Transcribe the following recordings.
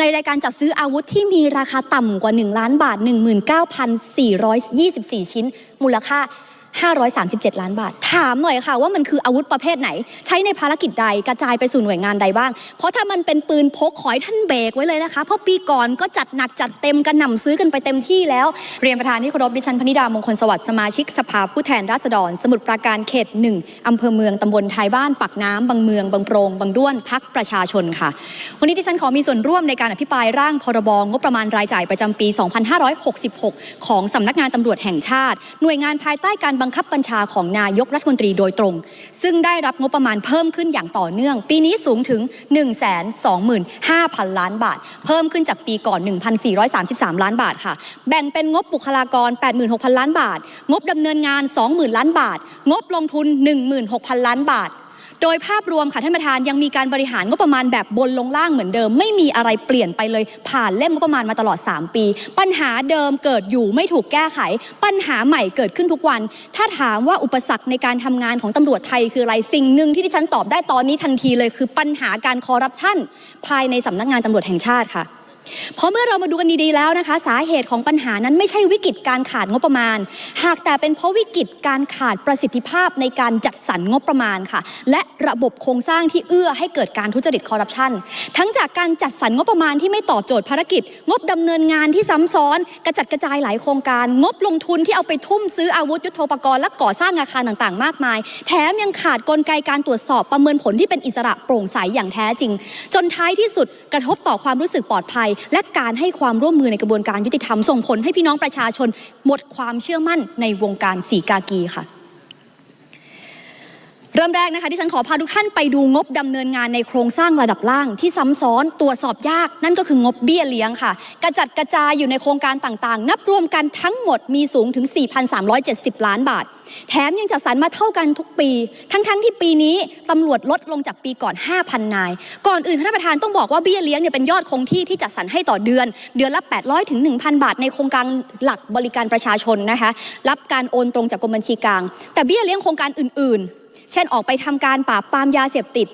ในรายการจัดซื้ออาวุธที่มีราคาต่ำกว่า 1 ล้านบาท 19,424 ชิ้น มูลค่า 537 ล้านบาท ถามหน่อยค่ะว่ามันคืออาวุธประเภทไหน ใช้ในภารกิจใดกระจายไปสู่หน่วยงานใดบ้าง เพราะถ้ามันเป็นปืนพกขอให้ท่านเบรกไว้เลยนะคะ เพราะปีก่อนก็จัดหนักจัดเต็มกันหน่ำซื้อกันไปเต็มที่แล้ว เรียนประธานที่เคารพดิฉันพนิดามงคลสวัสดิ์สมาชิกสภาผู้แทนราษฎร สมุทรปราการเขตหนึ่งอำเภอเมืองตำบลไทยบ้านปักน้ำบางเมืองบางโปรงบางด้วนพักประชาชนค่ะ วันนี้ดิฉันขอมีส่วนร่วมในการอภิปรายร่างพรบงบประมาณรายจ่ายประจำปี 2566 ของสำนักงานตำรวจแห่งชาติ หน่วยงานภายใต้การบังคับบัญชาของนายกรัฐมนตรีโดยตรง ซึ่งได้รับงบประมาณเพิ่มขึ้นอย่างต่อเนื่อง ปีนี้สูงถึง 125,000 ล้านบาท เพิ่มขึ้นจากปีก่อน 1,433 ล้านบาทค่ะ แบ่งเป็นงบบุคลากร 86,000 ล้านบาท งบดำเนินงาน 20,000 ล้านบาท งบลงทุน 16,000 ล้านบาท โดยภาพรวมค่ะท่านประธานยังมีการบริหารงบประมาณแบบบนลงล่างเหมือนเดิม ไม่มีอะไรเปลี่ยนไปเลย ผ่านเล่มงบประมาณมาตลอด 3 ปี ปัญหาเดิมเกิดอยู่ไม่ถูกแก้ไข ปัญหาใหม่เกิดขึ้นทุกวัน ถ้าถามว่าอุปสรรคในการทำงานของตำรวจไทยคืออะไรสิ่งหนึ่งที่ดิฉันตอบได้ตอนนี้ทันทีเลย คือปัญหาการคอร์รัปชันภายในสำนักงานตำรวจแห่งชาติค่ะ เพราะเมื่อเรามาดูกันดีๆแล้วนะคะ สาเหตุของปัญหานั้นไม่ใช่วิกฤตการขาดงบประมาณ หากแต่เป็นเพราะวิกฤตการขาดประสิทธิภาพในการจัดสรรงบประมาณค่ะ และระบบโครงสร้างที่เอื้อให้เกิดการทุจริตคอร์รัปชันทั้งจากการจัดสรรงบประมาณที่ไม่ตอบโจทย์ภารกิจ งบดำเนินงานที่ซ้ำซ้อน กระจัดกระจายหลายโครงการ งบลงทุนที่เอาไปทุ่มซื้ออาวุธยุทโธปกรณ์และก่อสร้างอาคารต่างๆ มากมาย แถมยังขาดกลไกการตรวจสอบประเมินผลที่เป็นอิสระโปร่งใสอย่างแท้จริง จนท้ายที่สุดกระทบต่อความรู้สึกปลอดภัยและการให้ความร่วมมือในกระบวนการยุติธรรมส่งผลให้พี่น้องประชาชนหมดความเชื่อมั่นในวงการสีกากีค่ะ เริ่มแรกนะคะที่ฉันขอพาทุกท่านไปดูงบดำเนินงานในโครงสร้างระดับล่างที่ซ้ำซ้อนตรวจสอบยาก นั่นก็คืองบเบี้ยเลี้ยงค่ะ กระจัดกระจายอยู่ในโครงการต่างๆ นับรวมกันทั้งหมดมีสูงถึง 4,370 ล้านบาท แถมยังจัดสรรมาเท่ากันทุกปี ทั้งๆทที่ปีนี้ตำรวจลดลงจากปีก่อน 5,000 นาย ก่อนอื่นท่านประธานต้องบอกว่าเบี้ยเลี้ยงเนี่ยเป็นยอดคงที่ที่จัดสรรให้ต่อเดือน เดือนละ 800ถึง1,000 บาท ในโครงการหลักบริการประชาชนนะคะรับการโอนตรงจากกรมบัญชีกลาง แต่เบี้ยเลี้ยงโครงการอื่น ๆ เช่นออกไปทำการปราบปรามยาเสพติด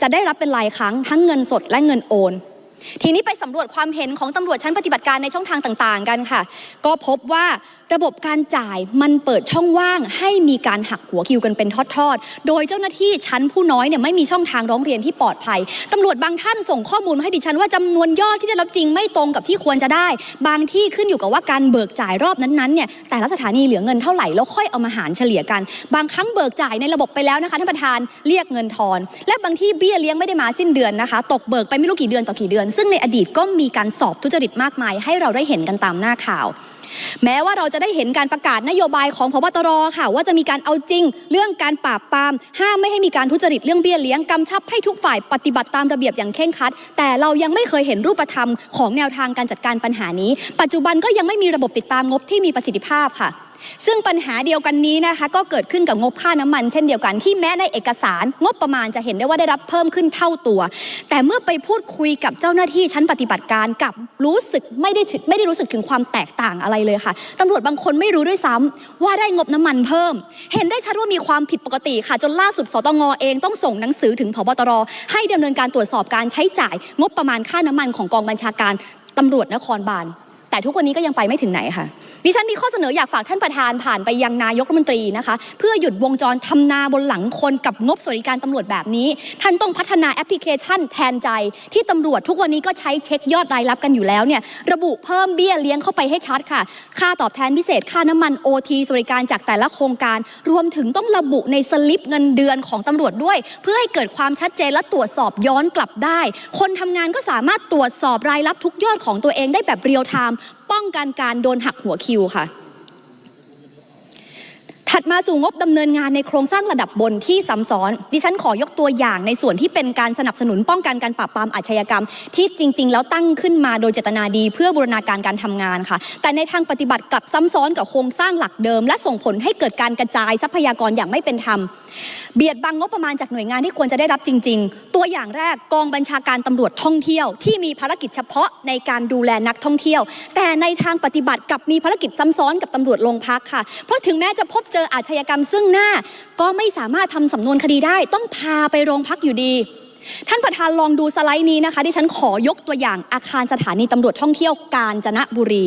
จะได้รับเป็นรายครั้งทั้งเงินสดและเงินโอน ทีนี้ไปสำรวจความเห็นของตำรวจชั้นปฏิบัติการในช่องทางต่าง ๆ กันค่ะ ก็พบว่าระบบการจ่ายมันเปิดช่องว่างให้มีการหักหัวคิวกันเป็นทอดๆ โดยเจ้าหน้าที่ชั้นผู้น้อยเนี่ยไม่มีช่องทางร้องเรียนที่ปลอดภัยตำรวจบางท่านส่งข้อมูลมาให้ดิฉันว่าจำนวนยอดที่ได้รับจริงไม่ตรงกับที่ควรจะได้ บางที่ขึ้นอยู่กับว่าการเบิกจ่ายรอบนั้นๆเนี่ยแต่ละสถานีเหลือเงินเท่าไหร่แล้วค่อยเอามาหารเฉลี่ยกัน บางครั้งเบิกจ่ายในระบบไปแล้วนะคะท่านประธานเรียกเงินทอน และบางที่เบี้ยเลี้ยงไม่ได้มาสิ้นเดือนนะคะ ตกเบิกไปไม่รู้กี่เดือนต่อกี่เดือน ซึ่งในอดีตก็มีการสอบทุจริตมากมาย ให้เราได้เห็นกันตามหน้าข่าว แม้ว่าเราจะได้เห็นการประกาศนโยบายของพบตรค่ะ ว่าจะมีการเอาจริง เรื่องการปราบปราม ห้ามไม่ให้มีการทุจริตเรื่องเบี้ยเลี้ยงกำชับให้ทุกฝ่ายปฏิบัติตามระเบียบอย่างเคร่งครัด แต่เรายังไม่เคยเห็นรูปธรรมของแนวทางการจัดการปัญหานี้ ปัจจุบันก็ยังไม่มีระบบติดตามงบที่มีประสิทธิภาพค่ะ ซึ่งปัญหาเดียวกันนี้นะคะ ก็เกิดขึ้นกับงบค่าน้ำมัน เช่นเดียวกันที่แม้ในเอกสารงบประมาณจะเห็นได้ว่าได้รับเพิ่มขึ้นเท่าตัว แต่เมื่อไปพูดคุยกับเจ้าหน้าที่ชั้นปฏิบัติการกับรู้สึกไม่ได้ไม่ได้รู้สึกถึงความแตกต่างอะไรเลยค่ะตำรวจบางคนไม่รู้ด้วยซ้ำว่าได้งบน้ำมันเพิ่ม เห็นได้ชัดว่ามีความผิดปกติค่ะ จนล่าสุดสตงเองต้องส่งหนังสือถึงพบตรให้ดำเนินการตรวจสอบการใช้จ่าย งบประมาณค่าน้ำมันของกองบัญชาการตำรวจนครบาล แต่ทุกวันนี้ก็ยังไปไม่ถึงไหนค่ะดิฉันมีข้อเสนออยากฝากท่านประธานผ่านไปยังนายกรัฐมนตรีนะคะ เพื่อหยุดวงจรทำนาบนหลังคนกับงบสวัสดิการตำรวจแบบนี้ ท่านต้องพัฒนาแอปพลิเคชันแทนใจ ที่ตำรวจทุกวันนี้ก็ใช้เช็คยอดรายรับกันอยู่แล้วเนี่ยระบุเพิ่มเบี้ยเลี้ยงเข้าไปให้ชัดค่ะ ค่าตอบแทนพิเศษค่าน้ำมัน OT สวัสดิการจากแต่ละโครงการ รวมถึงต้องระบุในสลิปเงินเดือนของตำรวจด้วย เพื่อให้เกิดความชัดเจนและตรวจสอบย้อนกลับได้ คนทำงานก็สามารถตรวจสอบรายรับทุกยอดของตัวเองได้แบบเรียลไทม์ป้องกันการโดนหักหัวคิวค่ะ ถัดมาสู่งบดำเนินงานในโครงสร้างระดับบนที่ซ้ำซ้อน ดิฉันขอยกตัวอย่างในส่วนที่เป็นการสนับสนุนป้องกันการปราบปรามอาชญากรรม ที่จริง ๆ แล้วตั้งขึ้นมาโดยเจตนาดี เพื่อบูรณาการการทำงานค่ะ แต่ในทางปฏิบัติกลับซ้ำซ้อนกับโครงสร้างหลักเดิม และส่งผลให้เกิดการกระจายทรัพยากรอย่างไม่เป็นธรรมเบียดบังงบประมาณจากหน่วยงานที่ควรจะได้รับจริง ๆ ตัวอย่างแรกกองบัญชาการตำรวจท่องเที่ยว ที่มีภารกิจเฉพาะในการดูแลนักท่องเที่ยว แต่ในทางปฏิบัติกลับมีภารกิจซ้ำซ้อนกับตำรวจโรงพักค่ะเพราะถึงแม้จะพบเจออาชญากรรมซึ่งหน้า ก็ไม่สามารถทำสำนวนคดีได้ ต้องพาไปโรงพักอยู่ดี ท่านประธานลองดูสไลด์นี้นะคะ ที่ฉันขอยกตัวอย่างอาคารสถานีตำรวจท่องเที่ยวกาญจนบุรี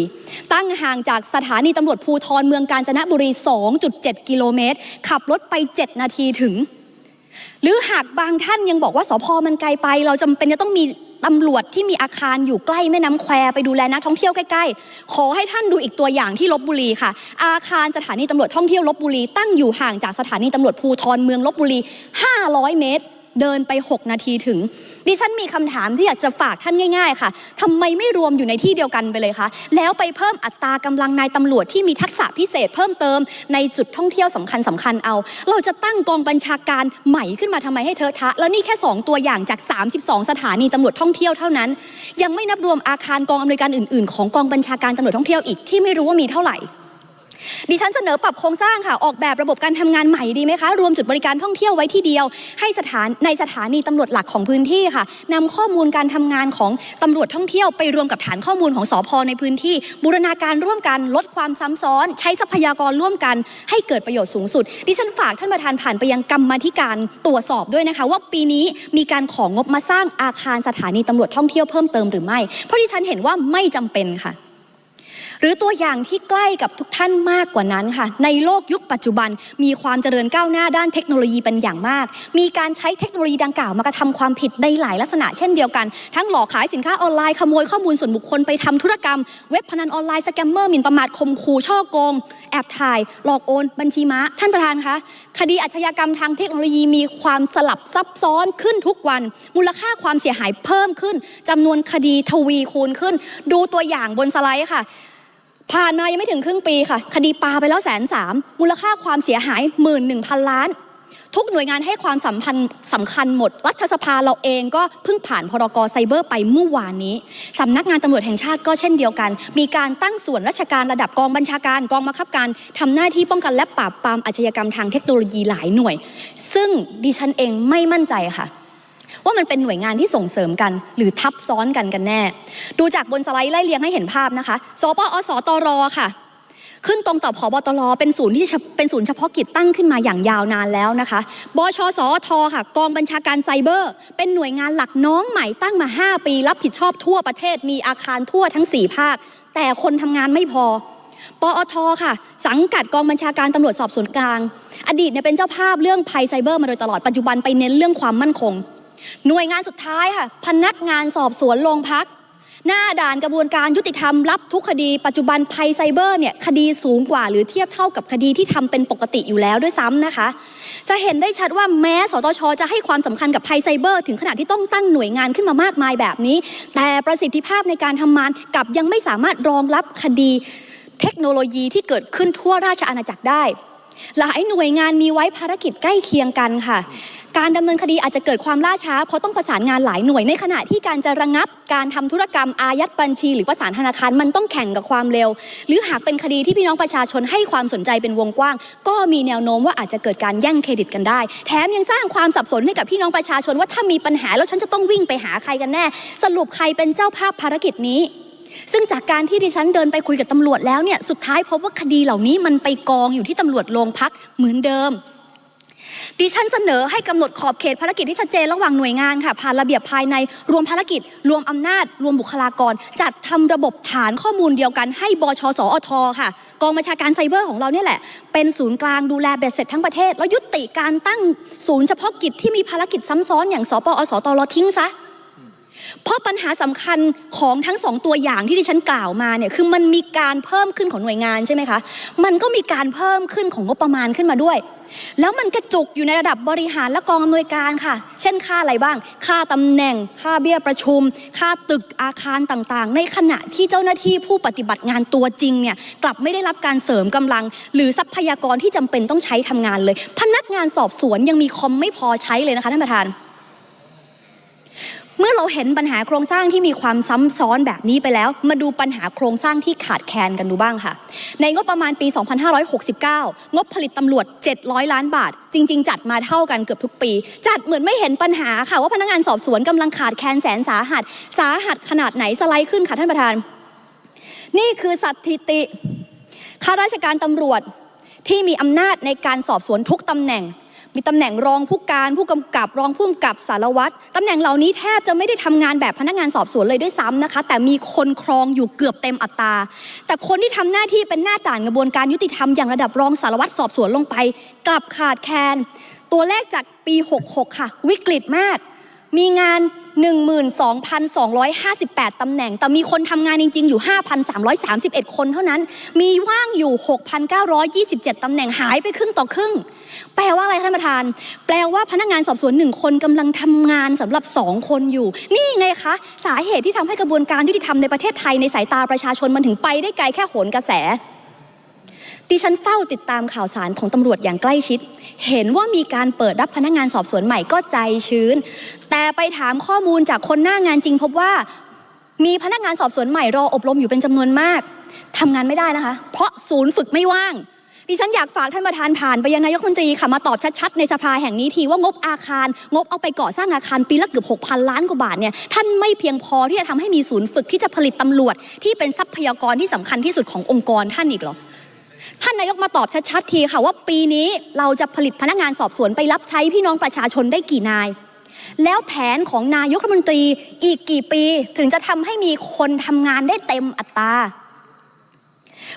ตั้งห่างจากสถานีตำรวจภูทรเมืองกาญจนบุรี 2.7 กิโลเมตร ขับรถไป 7 นาทีถึง หรือหากบางท่านยังบอกว่าสพมันไกลไป เราจำเป็นจะต้องมี ตำรวจที่มีอาคารอยู่ใกล้แม่น้ำแควไปดูแลนักท่องเที่ยวใกล้ๆ ขอให้ท่านดูอีกตัวอย่างที่ลบบุรีค่ะ อาคารสถานีตำรวจท่องเที่ยวลบบุรี ตั้งอยู่ห่างจากสถานีตำรวจภูทรเมืองลบบุรี 500 เมตร เดินไป 6 นาทีถึง ดิฉันมีคำถามที่อยากจะฝากท่านง่ายๆ ค่ะทำไมไม่รวมอยู่ในที่เดียวกันไปเลยคะ แล้วไปเพิ่มอัตรากำลังนายตำรวจที่มีทักษะพิเศษเพิ่มเติมในจุดท่องเที่ยวสำคัญสคัญเอา เราจะตั้งกองบัญชาการใหม่ขึ้นมาทำไมให้เธอทะ แล้วนี่แค่ 2 ตัวอย่างจาก 32 สถานีตำรวจท่องเที่ยวเท่านั้น ยังไม่นับรวมอาคารกองอำนวยการอื่น ๆ ของกองบัญชาการตำรวจท่องเที่ยวอีกที่ไม่รู้ว่ามีเท่าไหร่ ดิฉันเสนอปรับโครงสร้างค่ะ ออกแบบระบบการทำงานใหม่ดีไหมคะ รวมจุดบริการท่องเที่ยวไว้ที่เดียว ให้สถานในสถานีตำรวจหลักของพื้นที่ค่ะนำข้อมูลการทำงานของตำรวจท่องเที่ยวไปรวมกับฐานข้อมูลของสอพในพื้นที่ บูรณาการร่วมกันลดความซ้ำซ้อน ใช้ทรัพยากรร่วมกัน ให้เกิดประโยชน์สูงสุด ดิฉันฝากท่านประธานผ่านไปยังกรรมธิการตรวจสอบด้วยนะคะ ว่าปีนี้มีการของงบมาสร้างอาคารสถานีตำรวจท่องเที่ยวเพิ่มเติมหรือไม่ เพราะดิฉันเห็นว่าไม่จำเป็นค่ะ หรือตัวอย่างที่ใกล้กับทุกท่านมากกว่านั้นค่ะ ในโลกยุคปัจจุบันมีความเจริญก้าวหน้าด้านเทคโนโลยีเป็นอย่างมาก มีการใช้เทคโนโลยีดังกล่าวมากระทำความผิดในหลายลักษณะเช่นเดียวกัน ทั้งหลอกขายสินค้าออนไลน์ขโมยข้อมูลส่วนบุคคลไปทำธุรกรรม เว็บพนันออนไลน์สแกมเมอร์หมิ่นประมาทข่มขู่ช่อโกง แอบถ่าย หลอกโอน บัญชีม้า ท่านประธานคะคดีอาชญากรรมทางเทคโนโลยีมีความสลับซับซ้อนขึ้นทุกวัน มูลค่าความเสียหายเพิ่มขึ้นจำนวนคดีทวีคูณขึ้น ดูตัวอย่างบนสไลด์ค่ะ ผ่านมายังไม่ถึงครึ่งปีค่ะ คดีปลาไปแล้วแสนสามมูลค่าความเสียหายหมื่นหนึ่งพันล้าน ทุกหน่วยงานให้ความสัมพันธ์สำคัญหมด รัฐสภาเราเองก็เพิ่งผ่านพรกไซเบอร์ไปเมื่อวานนี้สำนักงานตำรวจแห่งชาติก็เช่นเดียวกัน มีการตั้งส่วนราชการระดับกองบัญชาการกองบังคับการทำหน้าที่ป้องกันและปราบปรามอาชญากรรมทางเทคโนโลยีหลายหน่วย ซึ่งดิฉันเองไม่มั่นใจค่ะ ว่ามันเป็นหน่วยงานที่ส่งเสริมกัน หรือทับซ้อนกันกันแน่ ดูจากบนสไลด์ไล่เรียงให้เห็นภาพนะคะสปอสตรค่ะ ขึ้นตรงต่อพบตรเป็นศูนย์ที่เป็นศูนย์เฉพาะกิจตั้งขึ้นมาอย่างยาวนานแล้วนะคะบชสอทค่ะ กองบัญชาการไซเบอร์ เป็นหน่วยงานหลักน้องใหม่ตั้งมา 5 ปี รับผิดชอบทั่วประเทศมีอาคารทั่วทั้ง 4 ภาค แต่คนทำงานไม่พอปอทค่ะ สังกัดกองบัญชาการตำรวจสอบสวนกลาง อดีตเนี่ยเป็นเจ้าภาพเรื่องภัยไซเบอร์มาโดยตลอดปัจจุบันไปเน้นเรื่องความมั่นคง หน่วยงานสุดท้ายค่ะ พนักงานสอบสวนโรงพัก หน้าด่านกระบวนการยุติธรรมรับทุกคดี ปัจจุบันภัยไซเบอร์เนี่ยคดีสูงกว่าหรือเทียบเท่ากับคดีที่ทำเป็นปกติอยู่แล้วด้วยซ้ำนะคะ จะเห็นได้ชัดว่าแม้สตชจะให้ความสำคัญกับภัยไซเบอร์ ถึงขนาดที่ต้องตั้งหน่วยงานขึ้นมามากมายแบบนี้ แต่ประสิทธิภาพในการทำงานกับยังไม่สามารถรองรับคดี เทคโนโลยีที่เกิดขึ้นทั่วราชอาณาจักรได้ หลายหน่วยงานมีไว้ภารกิจใกล้เคียงกันค่ะ การดำเนินคดีอาจจะเกิดความล่าช้า เพราะต้องประสานงานหลายหน่วยในขณะที่การจะระงับ การทำธุรกรรมอายัดบัญชี หรือประสานธนาคารมันต้องแข่งกับความเร็ว หรือหากเป็นคดีที่พี่น้องประชาชนให้ความสนใจเป็นวงกว้าง ก็มีแนวโน้มว่าอาจจะเกิดการแย่งเครดิตกันได้ แถมยังสร้างความสับสนให้กับพี่น้องประชาชนว่าถ้ามีปัญหาแล้วฉันจะต้องวิ่งไปหาใครกันแน่ สรุปใครเป็นเจ้าภาพภารกิจนี้ ซึ่งจากการที่ดิฉันเดินไปคุยกับตำรวจแล้วเนี่ยสุดท้ายพบว่าคดีเหล่านี้มันไปกองอยู่ที่ตำรวจโรงพักเหมือนเดิมดิฉันเสนอให้กำหนดขอบเขตภารกิจที่ชัดเจนระหว่างหน่วยงานค่ะผ่านระเบียบภายในรวมภารกิจ รวมอำนาจ รวมบุคลากร จัดทำระบบฐานข้อมูลเดียวกันให้บชสอทค่ะกองบัญชาการไซเบอร์ของเราเนี่ยแหละ เป็นศูนย์กลางดูแลเบ็ดเสร็จทั้งประเทศ แล้วยุติการตั้งศูนย์เฉพาะกิจที่มีภารกิจซ้ำซ้อนอย่างสปอสตรทิ้งซะ เพราะปัญหาสำคัญของทั้งสองตัวอย่างที่ดิฉันกล่าวมาเนี่ยคือมันมีการเพิ่มขึ้นของหน่วยงานใช่ไหมคะ มันก็มีการเพิ่มขึ้นของงบประมาณขึ้นมาด้วย แล้วมันกระจุกอยู่ในระดับบริหารและกองอำนวยการค่ะ เช่นค่าอะไรบ้าง ค่าตำแหน่ง ค่าเบี้ยประชุม ค่าตึกอาคารต่างๆ ในขณะที่เจ้าหน้าที่ผู้ปฏิบัติงานตัวจริงเนี่ยกลับไม่ได้รับการเสริมกำลัง หรือทรัพยากรที่จำเป็นต้องใช้ทำงานเลย พนักงานสอบสวนยังมีคอมไม่พอใช้เลยนะคะท่านประธาน เมื่อเราเห็นปัญหาโครงสร้างที่มีความซ้ำซ้อนแบบนี้ไปแล้ว มาดูปัญหาโครงสร้างที่ขาดแคลนกันดูบ้างค่ะ ในงบประมาณปี 2569 งบผลิตตำรวจ 700 ล้านบาท จริง ๆ จัดมาเท่ากันเกือบทุกปี จัดเหมือนไม่เห็นปัญหาค่ะ ว่าพนักงานสอบสวนกำลังขาดแคลนแสนสาหัส สาหัสขนาดไหนสไลด์ขึ้นค่ะท่านประธาน นี่คือสถิติข้าราชการตำรวจที่มีอำนาจในการสอบสวนทุกตำแหน่ง มีตำแหน่งรองผู้การผู้กำกับรองผู้กำกับสารวัตรตำแหน่งเหล่านี้แทบจะไม่ได้ทำงานแบบพนักงานสอบสวนเลยด้วยซ้ำนะคะ แต่มีคนครองอยู่เกือบเต็มอัตรา แต่คนที่ทำหน้าที่เป็นหน้าต่างกระบวนการยุติธรรมอย่างระดับรองสารวัตรสอบสวนลงไป กลับขาดแคลนตัวเลขจากปี 66 ค่ะ วิกฤตมาก มีงาน 12,258 ตำแหน่ง แต่มีคนทำงานจริง ๆ อยู่ 5,331 คนเท่านั้น มีว่างอยู่ 6,927 ตำแหน่งหายไปครึ่งต่อครึ่ง แปลว่าอะไรท่านประธาน แปลว่าพนักงานสอบสวนหนึ่งคนกำลังทำงานสำหรับสองคนอยู่ นี่ไงคะ สาเหตุที่ทำให้กระบวนการยุติธรรมในประเทศไทยในสายตาประชาชนมันถึงไปได้ไกลแค่โหนกระแส ดิฉันเฝ้าติดตามข่าวสารของตำรวจอย่างใกล้ชิด เห็นว่ามีการเปิดรับพนักงานสอบสวนใหม่ก็ใจชื้น แต่ไปถามข้อมูลจากคนหน้างานจริง พบว่ามีพนักงานสอบสวนใหม่รออบรมอยู่เป็นจำนวนมากทำงานไม่ได้นะคะ เพราะศูนย์ฝึกไม่ว่าง ดิฉันอยากฝากท่านประธานผ่านไปยังนายกมนตรีค่ะมาตอบชัดๆในสภาแห่งนี้ทีว่างบอาคาร งบเอาไปก่อสร้างอาคารปีละเกือบ6,000 ล้านกว่าบาทเนี่ยท่านไม่เพียงพอที่จะทำให้มีศูนย์ฝึกที่จะผลิตตำรวจ ที่เป็นทรัพยากรที่สำคัญที่สุดขององค์กรท่านอีกหรอ ท่านนายกมาตอบชัดๆทีค่ะว่าปีนี้เราจะผลิตพนักงานสอบสวนไปรับใช้พี่น้องประชาชนได้กี่นาย แล้วแผนของนายกรัฐมนตรีอีกกี่ปีถึงจะทำให้มีคนทำงานได้เต็มอัตรา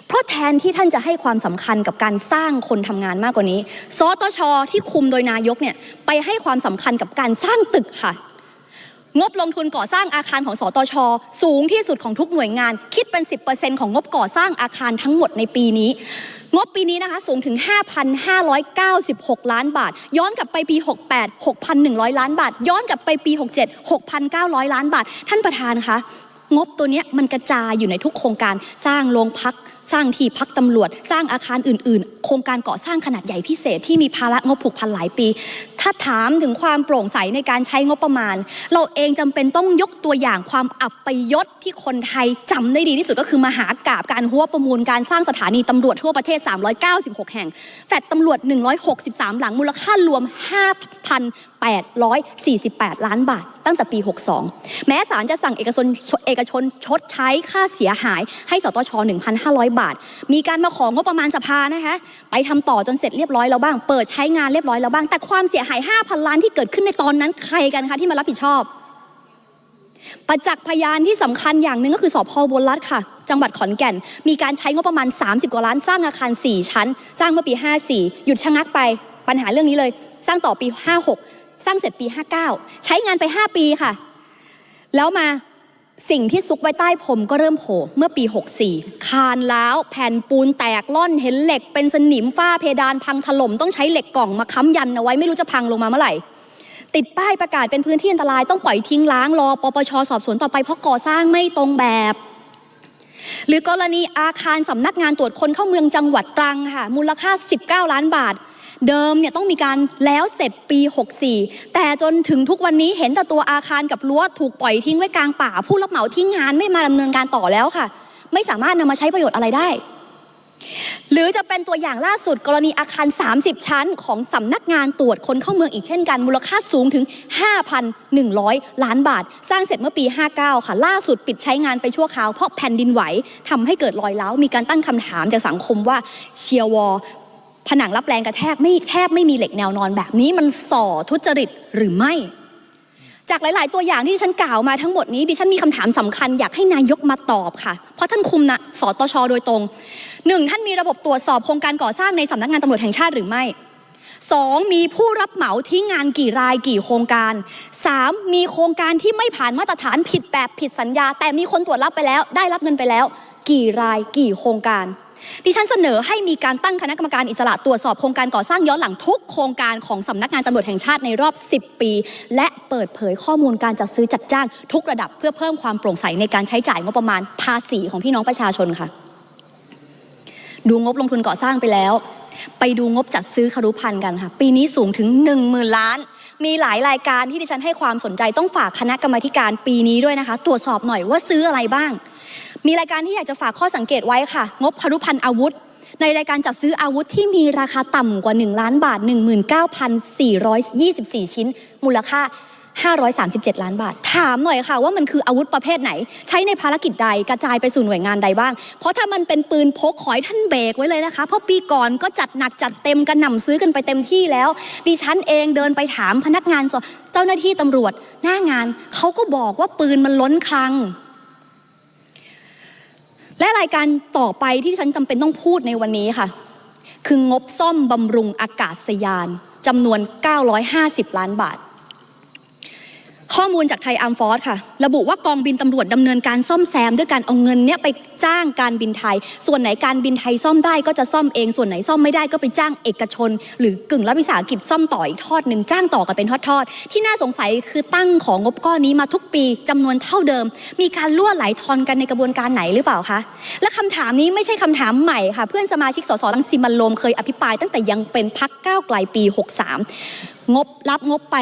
เพราะแทนที่ท่านจะให้ความสำคัญกับการสร้างคนทำงานมากกว่านี้ สตชที่คุมโดยนายกเนี่ยไปให้ความสำคัญกับการสร้างตึกค่ะ งบลงทุนก่อสร้างอาคารของสตช สูงที่สุดของทุกหน่วยงาน คิดเป็น 10%ของงบก่อสร้างอาคารทั้งหมดในปีนี้ งบปีนี้นะคะสูงถึง 5,596 ล้านบาท ย้อนกลับไปปี 68 6,100 ล้านบาท ย้อนกลับไปปี 67 6,900 ล้านบาท ท่านประธานคะงบตัวนี้มันกระจายอยู่ในทุกโครงการสร้างโรงพัก สร้างที่พักตำรวจ สร้างอาคารอื่น ๆ โครงการก่อสร้างขนาดใหญ่พิเศษที่มีภาระงบผูกพันหลายปี ถ้าถามถึงความโปร่งใสในการใช้งบประมาณ เราเองจำเป็นต้องยกตัวอย่างความอับไปยศที่คนไทยจำได้ดีที่สุดก็คือมหากาบการหัวประมูลการสร้างสถานีตำรวจทั่วประเทศ 396 แห่ง แฟดตำรวจ 163 หลังมูลค่ารวม 5,848 ล้านบาท ตั้งแต่ปี 62 แม้ศาลจะสั่งเอกชนเอกชนชดใช้ค่าเสียหายให้สตช 1,500 บาท มีการมาของงบประมาณสภานะคะไปทำต่อจนเสร็จเรียบร้อยแล้วบ้าง เปิดใช้งานเรียบร้อยแล้วบ้าง แต่ความเสียหาย5,000 ล้านที่เกิดขึ้นในตอนนั้นใครกันคะที่มารับผิดชอบ ประจักษ์พยานที่สำคัญอย่างหนึ่งก็คือสอบพอบนรัฐค่ะ จังหวัดขอนแก่น มีการใช้งบประมาณ 30 กว่าล้านสร้างอาคาร 4 ชั้น สร้างเมื่อปี 54 หยุดชะงักไป ปัญหาเรื่องนี้เลย สร้างต่อปี 56 สร้างเสร็จปี 59 ใช้งานไป 5 ปีค่ะ แล้วมา สิ่งที่ซุกไว้ใต้ผมก็เริ่มโผล่เมื่อปี 64 คานแล้ว แผ่นปูนแตกล่อนเห็นเหล็ก เป็นสนิมฝ้าเพดานพังถล่มต้องใช้เหล็กกล่องมาค้ำยันเอาไว้ไม่รู้จะพังลงมาเมื่อไหร่ ติดป้ายประกาศเป็นพื้นที่อันตรายต้องปล่อยทิ้งล้างรอปปชสอบสวนต่อไปเพราะก่อสร้างไม่ตรงแบบ หรือกรณีอาคารสำนักงานตรวจคนเข้าเมืองจังหวัดตรังค่ะมูลค่า 19 ล้านบาท เดิมเนี่ยต้องมีการแล้วเสร็จปี 64 แต่จนถึงทุกวันนี้เห็นแต่ตัวอาคารกับรั้วถูกปล่อยทิ้งไว้กลางป่า ผู้รับเหมาทิ้งงานไม่มาดำเนินการต่อแล้วค่ะ ไม่สามารถนำมาใช้ประโยชน์อะไรได้ หรือจะเป็นตัวอย่างล่าสุดกรณีอาคาร 30 ชั้น ของสำนักงานตรวจคนเข้าเมืองอีกเช่นกัน มูลค่าสูงถึง 5,100 ล้านบาท สร้างเสร็จเมื่อปี 59 ค่ะ ล่าสุดปิดใช้งานไปชั่วคราวเพราะแผ่นดินไหวทำให้เกิดรอยร้ามีการตั้งคำถามจากสังคมว่าเชียวอ ผนังรับแรงกระแทกไม่แทบไม่มีเหล็กแนวนอนแบบนี้มันส่อทุจริตหรือไม่ จากหลาย ๆ ตัวอย่างที่ดิฉันกล่าวมาทั้งหมดนี้ดิฉันมีคำถามสำคัญอยากให้นายกมาตอบค่ะ เพราะท่านคุมนะสตชโดยตรงหนึ่งท่านมีระบบตรวจสอบโครงการก่อสร้างในสำนักงานตำรวจแห่งชาติหรือไม่สองมีผู้รับเหมาที่งานกี่รายกี่โครงการสามมีโครงการที่ไม่ผ่านมาตรฐานผิดแบบผิดสัญญา แต่มีคนตรวจรับไปแล้ว ได้รับเงินไปแล้ว กี่รายกี่โครงการ ดิฉันเสนอให้มีการตั้งคณะกรรมการอิสระตรวจสอบโครงการก่อสร้างย้อนหลังทุกโครงการของสำนักงานตำรวจแห่งชาติในรอบ 10 ปี และเปิดเผยข้อมูลการจัดซื้อจัดจ้าง ทุกระดับเพื่อเพิ่มความโปร่งใสในการใช้จ่ายงบประมาณภาษีของพี่น้องประชาชนค่ะ ดูงบลงทุนก่อสร้างไปแล้ว ไปดูงบจัดซื้อคารุพันธ์กันค่ะ ปีนี้สูงถึง 1 0,000 ล้านมีหลายรายการที่ดิฉันให้ความสนใจต้องฝากคณะกรรมการปีนี้ด้วยนะคะ ตรวจสอบหน่อยว่าซื้ออะไรบ้าง มีรายการที่อยากจะฝากข้อสังเกตไว้ค่ะ งบคารุพันธ์อาวุธ ในรายการจัดซื้ออาวุธที่มีราคาต่ำกว่า 1 ล้านบาท 19,424 ชิ้น มูลค่า537 ล้านบาท ถามหน่อยค่ะว่ามันคืออาวุธประเภทไหน ใช้ในภารกิจใดกระจายไปสู่หน่วยงานใดบ้าง เพราะถ้ามันเป็นปืนพกขอให้ท่านเบรกไว้เลยนะคะ เพราะปีก่อนก็จัดหนักจัดเต็มกันหน่ำซื้อกันไปเต็มที่แล้ว ดิฉันเองเดินไปถามพนักงานสอบเจ้าหน้าที่ตำรวจ หน้างานเขาก็บอกว่าปืนมันล้นคลัง และรายการต่อไปที่ฉันจำเป็นต้องพูดในวันนี้ค่ะ คืองบซ่อมบำรุงอากาศยานจำนวน 950 ล้านบาท ข้อมูลจากไทยอาร์มฟอร์สค่ะ ระบุว่ากองบินตำรวจดำเนินการซ่อมแซม ด้วยการเอาเงินเนี้ยไป จ้างการบินไทย ส่วนไหนการบินไทยซ่อมได้ก็จะซ่อมเอง ส่วนไหนซ่อมไม่ได้ก็ไปจ้างเอกชน หรือกึ่งรัฐวิสาหกิจซ่อมต่ออีกทอดหนึ่งจ้างต่อกันเป็นทอดๆ ที่น่าสงสัยคือตั้งของงบก้อนนี้มาทุกปีจำนวนเท่าเดิม มีการล่วไหลทอนกันในกระบวนการไหนหรือเปล่าคะ และคำถามนี้ไม่ใช่คำถามใหม่ค่ะ เพื่อนสมาชิกสสรังสิมันโรมเคยอภิปรายตั้งแต่ยังเป็นพักก้าวไกลปี 63 งบรับงบไป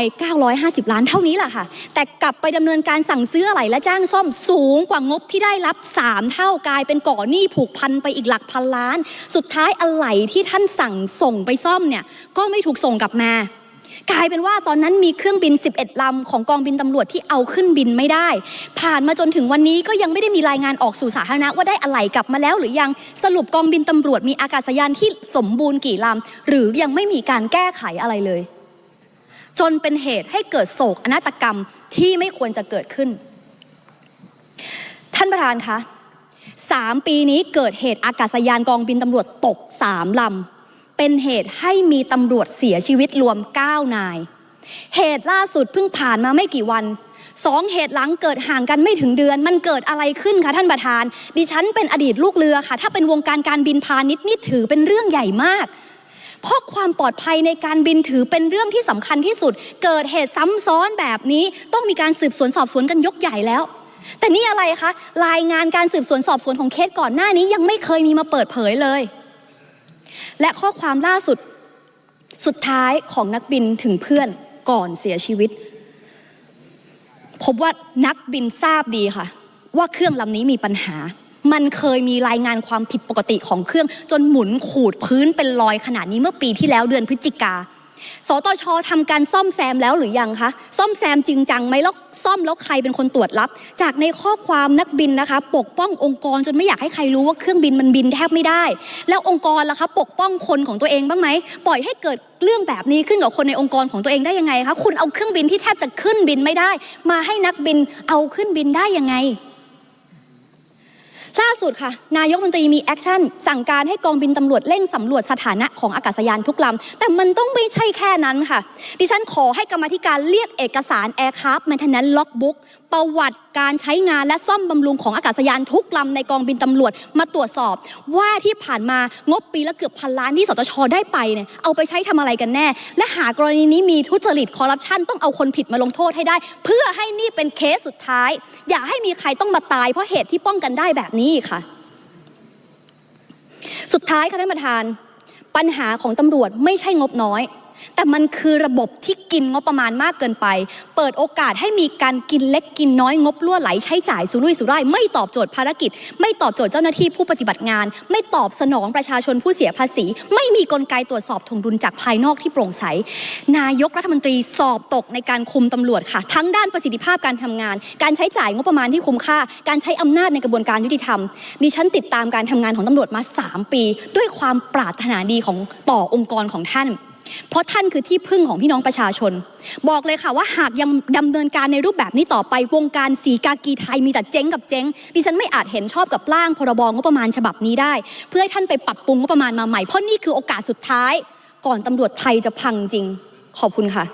950 ล้านเท่านี้แหละค่ะ แต่กลับไปดำเนินการสั่งซื้ออะไหล่และจ้างซ่อมสูงกว่างบที่ได้รับ 3 เท่ากลายเป็นก่อหนี้ผูกพันไปอีกหลักพันล้าน สุดท้ายอะไหล่ที่ท่านสั่งส่งไปซ่อมเนี่ยก็ไม่ถูกส่งกลับมา กลายเป็นว่าตอนนั้นมีเครื่องบิน 11 ลำของกองบินตำรวจที่เอาขึ้นบินไม่ได้ ผ่านมาจนถึงวันนี้ก็ยังไม่ได้มีรายงานออกสู่สาธารณะว่าได้อะไหล่กลับมาแล้ว หรือยังสรุปกองบินตำรวจมีอากาศยานที่สมบูรณ์กี่ลำหรือยังไม่มีการแก้ไขอะไรเลย จนเป็นเหตุให้เกิดโศกนาฏกรรมที่ไม่ควรจะเกิดขึ้น ท่านประธานคะ สามปีนี้เกิดเหตุอากาศยานกองบินตำรวจตกสามลำ เป็นเหตุให้มีตำรวจเสียชีวิตรวม 9 นาย เหตุล่าสุดเพิ่งผ่านมาไม่กี่วันสองเหตุหลังเกิดห่างกันไม่ถึงเดือน มันเกิดอะไรขึ้นคะท่านประธาน ดิฉันเป็นอดีตลูกเรือค่ะ ถ้าเป็นวงการการบินพาณิชย์นี่ถือเป็นเรื่องใหญ่มาก เพราะความปลอดภัยในการบินถือเป็นเรื่องที่สำคัญที่สุด เกิดเหตุซ้ำซ้อนแบบนี้ต้องมีการสืบสวนสอบสวนกันยกใหญ่แล้ว แต่นี่อะไรคะ รายงานการสืบสวนสอบสวนของเคสก่อนหน้านี้ยังไม่เคยมีมาเปิดเผยเลย และข้อความล่าสุดสุดท้ายของนักบินถึงเพื่อนก่อนเสียชีวิต พบว่านักบินทราบดีค่ะ ว่าเครื่องลำนี้มีปัญหา มันเคยมีรายงานความผิดปกติของเครื่อง จนหมุนขูดพื้นเป็นรอยขนาดนี้เมื่อปีที่แล้วเดือนพฤศจิกา สตชทำการซ่อมแซมแล้วหรือยังคะ ซ่อมแซมจริงจังไหมแล้วซ่อมแล้วใครเป็นคนตรวจรับ จากในข้อความนักบินนะคะ ปกป้ององค์กรจนไม่อยากให้ใครรู้ว่าเครื่องบินมันบินแทบไม่ได้ แล้วองค์กรล่ะคะ ปกป้องคนของตัวเองบ้างไหม ปล่อยให้เกิดเรื่องแบบนี้ขึ้นกับคนในองค์กรของตัวเองได้ยังไงคะ คุณเอาเครื่องบินที่แทบจะขึ้นบินไม่ได้ มาให้นักบินเอาขึ้นบินได้ยังไง ล่าสุดค่ะ นายกมนตรีมีแอคชั่น สั่งการให้กองบินตำรวจเร่งสำรวจสถานะของอากาศยานทุกลำ แต่มันต้องไม่ใช่แค่นั้นค่ะ ดิฉันขอให้กรรมธิการเรียกเอกสาร Aircraft Maintenance Logbook ประวัติการใช้งานและซ่อมบำรุงของอากาศยานทุกลำในกองบินตำรวจมาตรวจสอบ ว่าที่ผ่านมางบปีละเกือบพันล้านที่สตชได้ไปเนี่ยเอาไปใช้ทำอะไรกันแน่ และหากรณีนี้มีทุจริตคอร์รัปชันต้องเอาคนผิดมาลงโทษให้ได้ เพื่อให้นี่เป็นเคสสุดท้าย อย่าให้มีใครต้องมาตายเพราะเหตุที่ป้องกันได้แบบนี้ค่ะ สุดท้ายค่ะท่านประธาน ปัญหาของตำรวจไม่ใช่งบน้อย แต่มันคือระบบที่กินงบประมาณมากเกินไป เปิดโอกาสให้มีการกินเล็กกินน้อยงบล่วไหลใช้จ่ายสุรุ่ยสุร่ายไม่ตอบโจทย์ภารกิจ ไม่ตอบโจทย์เจ้าหน้าที่ผู้ปฏิบัติงาน ไม่ตอบสนองประชาชนผู้เสียภาษี ไม่มีกลไกตรวจสอบถงดุลจากภายนอกที่โปร่งใส นายกรัฐมนตรีสอบตกในการคุมตำรวจค่ะ ทั้งด้านประสิทธิภาพการทำงาน การใช้จ่ายงบประมาณที่คุ้มค่า การใช้อำนาจในกระบวนการยุติธรรมดิฉันติดตามการทำงานของตำรวจมา 3 ปี ด้วยความปรารถนาดีของต่อองค์กรของท่าน เพราะท่านคือที่พึ่งของพี่น้องประชาชน บอกเลยค่ะว่าหากยังดำเนินการในรูปแบบนี้ต่อไปวงการสีกากีไทยมีแต่เจ๊งกับเจ๊งดิฉันไม่อาจเห็นชอบกับร่างพรบงบประมาณฉบับนี้ได้ เพื่อให้ท่านไปปรับปรุงงบประมาณมาใหม่เพราะนี่คือโอกาสสุดท้าย ก่อนตำรวจไทยจะพังจริง ขอบคุณค่ะ